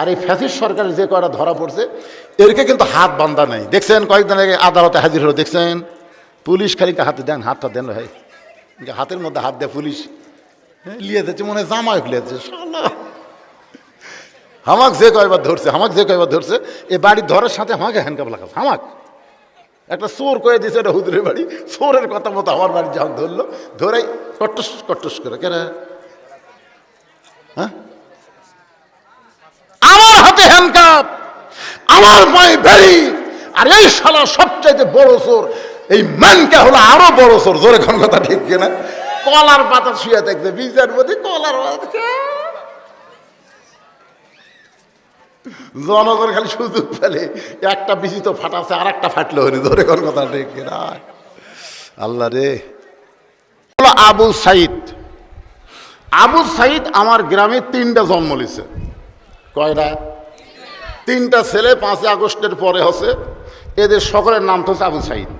আর এই ফ্যাসিস সরকারের যে কয়টা ধরা পড়ছে এরকে কিন্তু হাত বান্ধা নেই। দেখছেন, কয়েকদিন আগে আদালতে হাজির হলো, দেখছেন? পুলিশ খালি হাতে দেন, হাতটা দেন ভাই। হাতের মধ্যে হাত দেয় পুলিশ। লিয়ে যাচ্ছে মনে হয় জামাই লিয়ে যাচ্ছে হামাক যে কয়বার ধরছে, হামাক যে কয়বার ধরছে, এ বাড়ি ধরার সাথে আমাকে হ্যান্ডকাপ লাগাচ্ছে, হামাক। একটা চোর কয়ে দিয়েছে, এটা হুদুরের বাড়ি। চোরের কথা মতো আমার বাড়ি যখন ধরলো ধরেই কট্টস কট্টস করে কেন হ্যাঁ আমার হাতে হ্যান্ডকাপ আমার পায়ে বেড়ি আর এই শালা সবচাইতে বড় চোর, এই ম্যানকে হলো আরও বড় চোর। জোরে কোন কথা ঠিক কিনা? কলার পাতা শুয়ে থাকবে, বিচার মধ্যে কলার পাতা। জনগণ খালি সুযোগ পেলে একটা বিচি তো ফাটাচ্ছে আর একটা ফাটলো হরি ধরে কোন কথা ঠিক কিনা? আল্লাহ রে। আবু সাইদ। আবু সাইদ আমার গ্রামে তিনটা জন্ম লিছে কয়টা? তিনটা ছেলে পাঁচই আগস্টের পরে হচ্ছে এদের সকলের নাম তো হচ্ছে আবু সাইদ।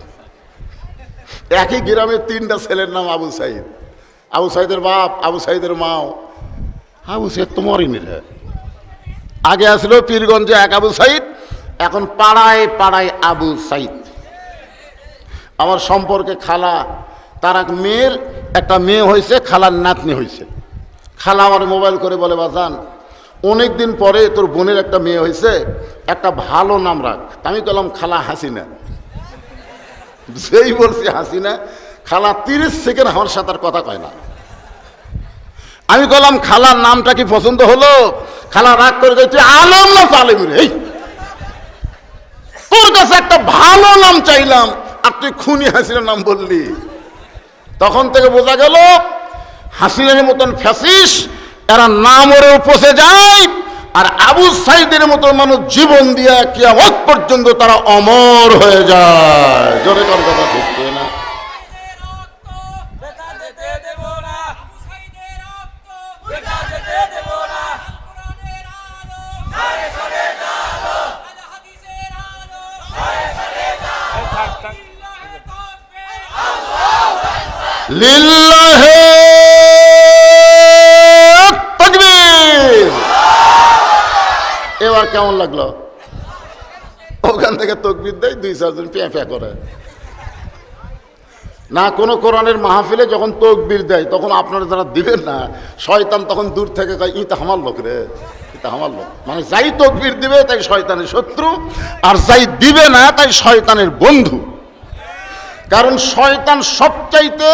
একই গ্রামের তিনটা ছেলের নাম আবু সাইদ। আবু সাইদের বাপ, আবু সাইদের মাও। আবু সাইদ তো মরিনি রে। আগে আসলো পীরগঞ্জে এক আবু সাইদ, এখন পাড়ায় পাড়ায় আবু সাইদ। আমার সম্পর্কে খালা, তার এক মেয়ের, একটা মেয়ে হয়েছে, খালার নাতনি হয়েছে। খালা আমার মোবাইল করে বলে, বাজান অনেক দিন পরে তোর বোনের একটা মেয়ে হয়েছে, একটা ভালো নাম রাখ। আমি বললাম, খালা হাসিনা। যেই বলছি হাসিনা, খালা তিরিশ সেকেন্ড আমার সাথে আর কথা কয় না। আমি বললাম, খালার নামটা কি পছন্দ হলো? খালা রাগ করে গেছে আলম না তালিম রে? তোর কাছে একটা ভালো নাম চাইলাম, আর তুই খুনি হাসিনার নাম বললি। তখন থেকে বোঝা গেল, হাসিনের মতন ফ্যাসিস এরা নাম ওরে উপসে যায়, আর আবু সাইদের মতো মানুষ জীবন দিয়া কিয়ামত পর্যন্ত তারা অমর হয়ে যায়। জোরে কর কথা কি না দেখা এবার কেমন লাগল? ওখান থেকে তকবির দেয়, দুই চারজন পেঁয়া পেঁয়া করে। না, কোনো কোরআনের মাহফিলে যখন তকবির দেয়, তখন আপনারা যারা দিবেন না, শয়তান তখন দূর থেকে কয়, ইতা আমার লোক রে, ইতা আমার লোক। মানে যাই তকবির দিবে, তাই শয়তানের শত্রু, আর যাই দিবে না, তাই শয়তানের বন্ধু। কারণ শয়তান সবচাইতে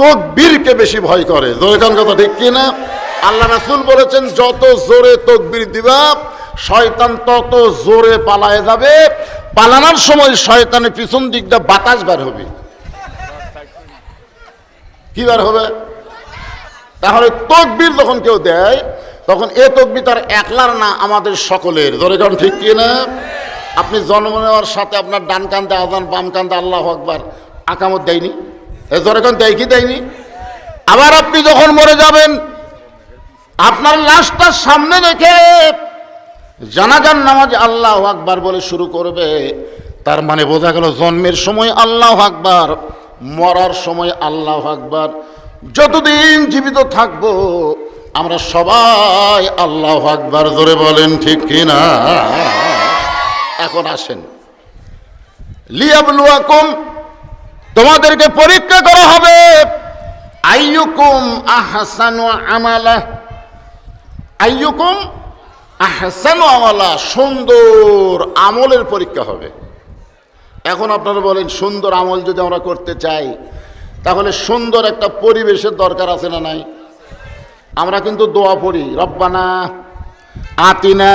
তকবীরকে বেশি ভয় করে। জোরেখান কথা ঠিক কি না আল্লাহ রাসুল বলেছেন, যত জোরে তকবীর দিবা শয়তান তত জোরে পালায় যাবে, পালানোর সময় শয়তানের পিছন দিকটা বাতাস বার হবে। কি বার হবে? তাহলে তকবীর যখন কেউ দেয়, তখন এ তকবীর তার একলার না, আমাদের সকলের। ধরেখন ঠিক কি না? আপনি জন্ম নেওয়ার সাথে আপনার ডান কান্দে আজান, বাম কান্দে আল্লাহ আকবার আকামত দেয়নি? এ ধরেখন দেয় কি দেয়নি? আবার আপনি যখন মরে যাবেন, আপনার লাশটা সামনে রেখে জানাজান নামাজ আল্লাহ আকবার বলে শুরু করবে। তার মানে বোঝা গেল জন্মের সময় আল্লাহ আকবার, মরার সময় আল্লাহ আকবার। যতদিন জীবিত থাকব, আমরা সবাই আল্লাহ আকবার ধরে বলেন, ঠিক কিনা এখন আসেন। লিয়াবলুয়াকুম, তোমাদেরকে পরীক্ষা করা হবে। আইয়ুকুম আহসানু আমালা। আইয়ুকুম আহসানু আমলা, সুন্দর আমলের পরীক্ষা হবে। এখন আপনারা বলেন, সুন্দর আমল যদি আমরা করতে চাই, তাহলে সুন্দর একটা পরিবেশের দরকার আছে না নাই? আমরা কিন্তু দোয়া পড়ি, রব্বানা আতিনা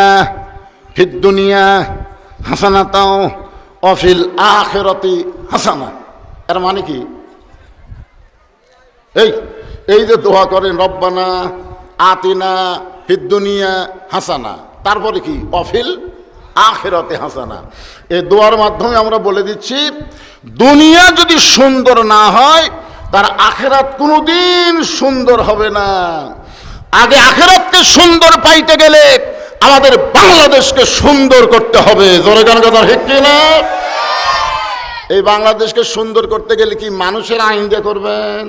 ফিদ্দুনিয়া হাসানাতাও অফিল আখেরতি হাসানা। এর মানে কি? এই এই যে দোয়া করেন, রব্বানা আতিনা ফিদ্দুনিয়া হাসানা। তারপরে কি? অফিল আখেরাতে হাসানা। এই দোয়ার মাধ্যমে আমরা বলে দিচ্ছি, দুনিয়া যদি সুন্দর না হয়, তার আখেরাত কোনোদিন সুন্দর হবে না। আগে আখেরাতকে সুন্দর পাইতে গেলে আমাদের বাংলাদেশকে সুন্দর করতে হবে। জোরে গান কথা ঠিক না? এই বাংলাদেশকে সুন্দর করতে গেলে কি মানুষের আইন দিয়ে করবেন?